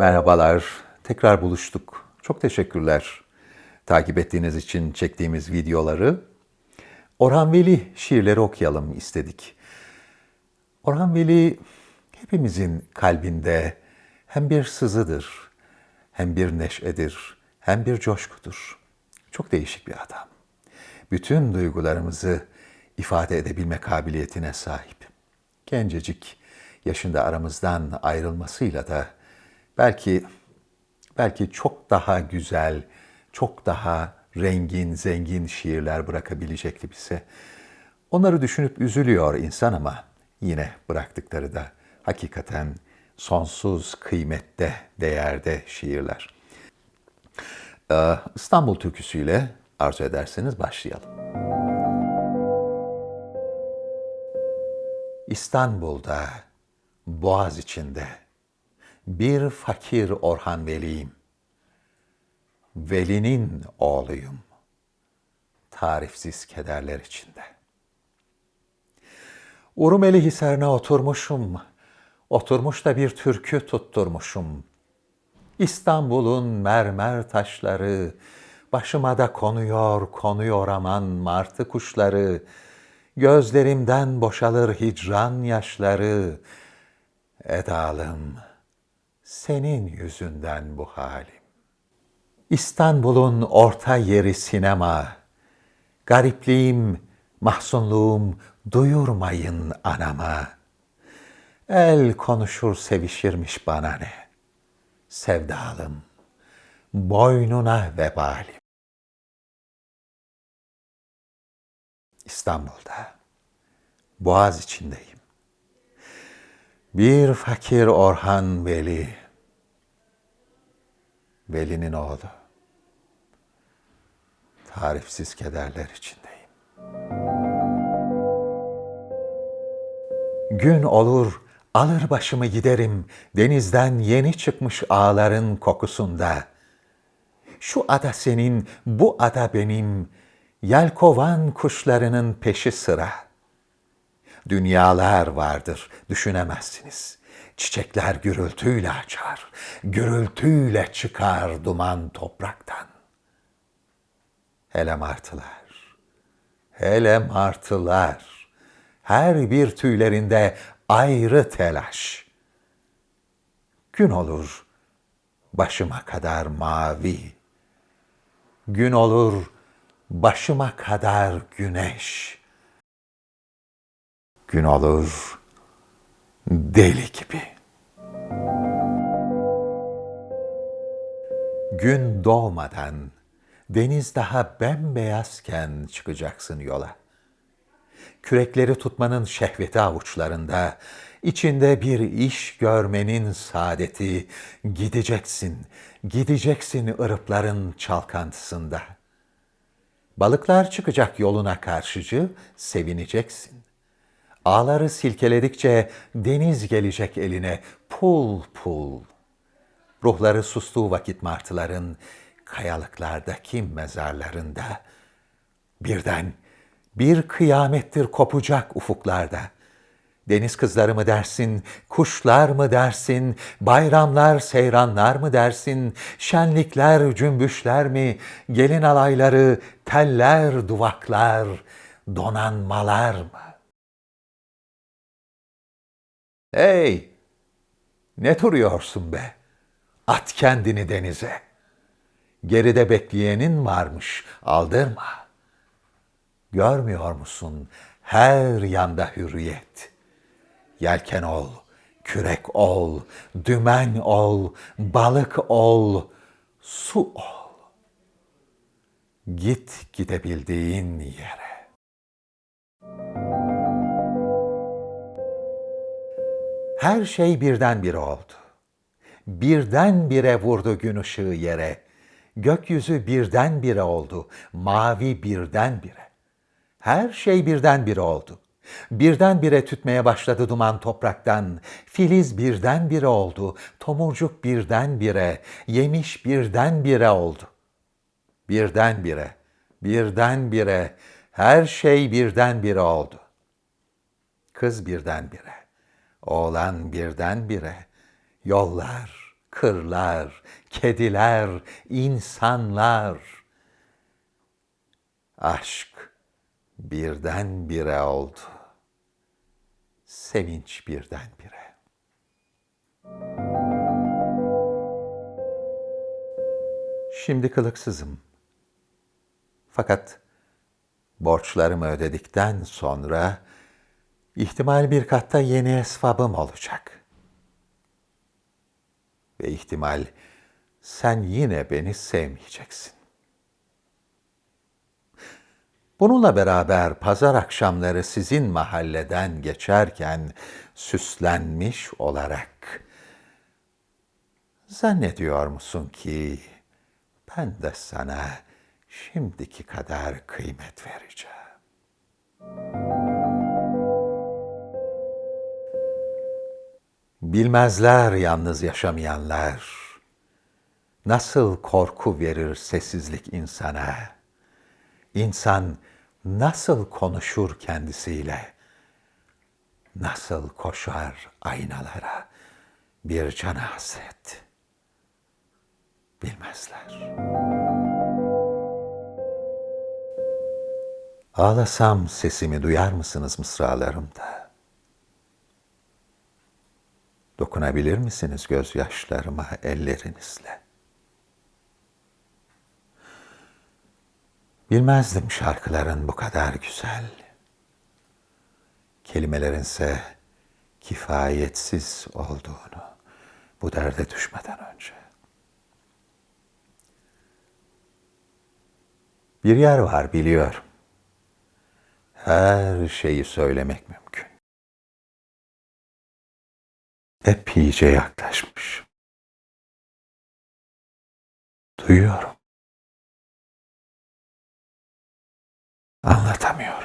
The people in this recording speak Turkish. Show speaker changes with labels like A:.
A: Merhabalar, tekrar buluştuk. Çok teşekkürler takip ettiğiniz için çektiğimiz videoları. Orhan Veli şiirleri okuyalım istedik. Orhan Veli hepimizin kalbinde hem bir sızıdır, hem bir neşedir, hem bir coşkudur. Çok değişik bir adam. Bütün duygularımızı ifade edebilme kabiliyetine sahip. Gencecik yaşında aramızdan ayrılmasıyla da belki belki çok daha güzel, çok daha rengin, zengin şiirler bırakabilecekti bize. Onları düşünüp üzülüyor insan ama yine bıraktıkları da hakikaten sonsuz kıymette, değerde şiirler. Ee, İstanbul türküsüyle arzu ederseniz başlayalım. İstanbul'da, Boğaz içinde bir fakir Orhan Veli'yim. Veli'nin oğluyum. Tarifsiz kederler içinde. Urumeli Hisarı'na oturmuşum. Oturmuş da bir türkü tutturmuşum. İstanbul'un mermer taşları, başıma da konuyor, konuyor aman martı kuşları. Gözlerimden boşalır hicran yaşları. Edalım, senin yüzünden bu halim. İstanbul'un orta yeri sinema. Garipliğim, mahzunluğum duyurmayın anama. El konuşur sevişirmiş bana ne. Sevdalım, boynuna vebalim. İstanbul'da, Boğaz içindeyim. Bir fakir Orhan Veli, Veli'nin oğlu. Tarifsiz kederler içindeyim. Gün olur, alır başımı giderim denizden yeni çıkmış ağların kokusunda. Şu ada senin, bu ada benim, yelkovan kuşlarının peşi sıra.'' Dünyalar vardır, düşünemezsiniz. Çiçekler gürültüyle açar, gürültüyle çıkar duman topraktan. Hele martılar, hele martılar, her bir tüylerinde ayrı telaş. Gün olur, başıma kadar mavi. Gün olur, başıma kadar güneş.'' gün olur deli gibi. Gün doğmadan deniz daha bembeyazken çıkacaksın yola. Kürekleri tutmanın şehveti avuçlarında, içinde bir iş görmenin saadeti, gideceksin, gideceksin ırıpların çalkantısında. Balıklar çıkacak yoluna karşıcı, sevineceksin. Ağları silkeledikçe deniz gelecek eline pul pul. Ruhları sustuğu vakit martıların kayalıklardaki mezarlarında birden bir kıyamettir kopacak ufuklarda. Deniz kızları mı dersin, kuşlar mı dersin, bayramlar, seyranlar mı dersin, şenlikler, cümbüşler mi, gelin alayları, teller, duvaklar, donanmalar mı? Hey! Ne duruyorsun be? At kendini denize. Geride bekleyenin varmış, aldırma. Görmüyor musun her yanda hürriyet? Yelken ol, kürek ol, dümen ol, balık ol, su ol. Git gidebildiğin yere. Her şey birdenbire oldu. Birdenbire vurdu gün ışığı yere. Gökyüzü birdenbire oldu. Mavi birdenbire. Her şey birdenbire oldu. Birdenbire tütmeye başladı duman topraktan. Filiz birdenbire oldu. Tomurcuk birdenbire. Yemiş birdenbire oldu. Birdenbire, birdenbire, her şey birdenbire oldu. Kız birdenbire Oğlan birdenbire, yollar, kırlar, kediler, insanlar. Aşk birdenbire oldu. Sevinç birdenbire. Şimdi kılıksızım. Fakat borçlarımı ödedikten sonra ihtimal bir katta yeni esvabım olacak. Ve ihtimal sen yine beni sevmeyeceksin. Bununla beraber pazar akşamları sizin mahalleden geçerken süslenmiş olarak zannediyor musun ki ben de sana şimdiki kadar kıymet vereceğim. Bilmezler yalnız yaşamayanlar. Nasıl korku verir sessizlik insana. İnsan nasıl konuşur kendisiyle. Nasıl koşar aynalara bir cana hasret. Bilmezler. Ağlasam sesimi duyar mısınız mısralarımda? Dokunabilir misiniz gözyaşlarıma ellerinizle? Bilmezdim şarkıların bu kadar güzel. Kelimelerinse kifayetsiz olduğunu bu derde düşmeden önce. Bir yer var biliyorum. Her şeyi söylemek mümkün. Epeyce yaklaşmış. Duyuyorum. Anlatamıyorum.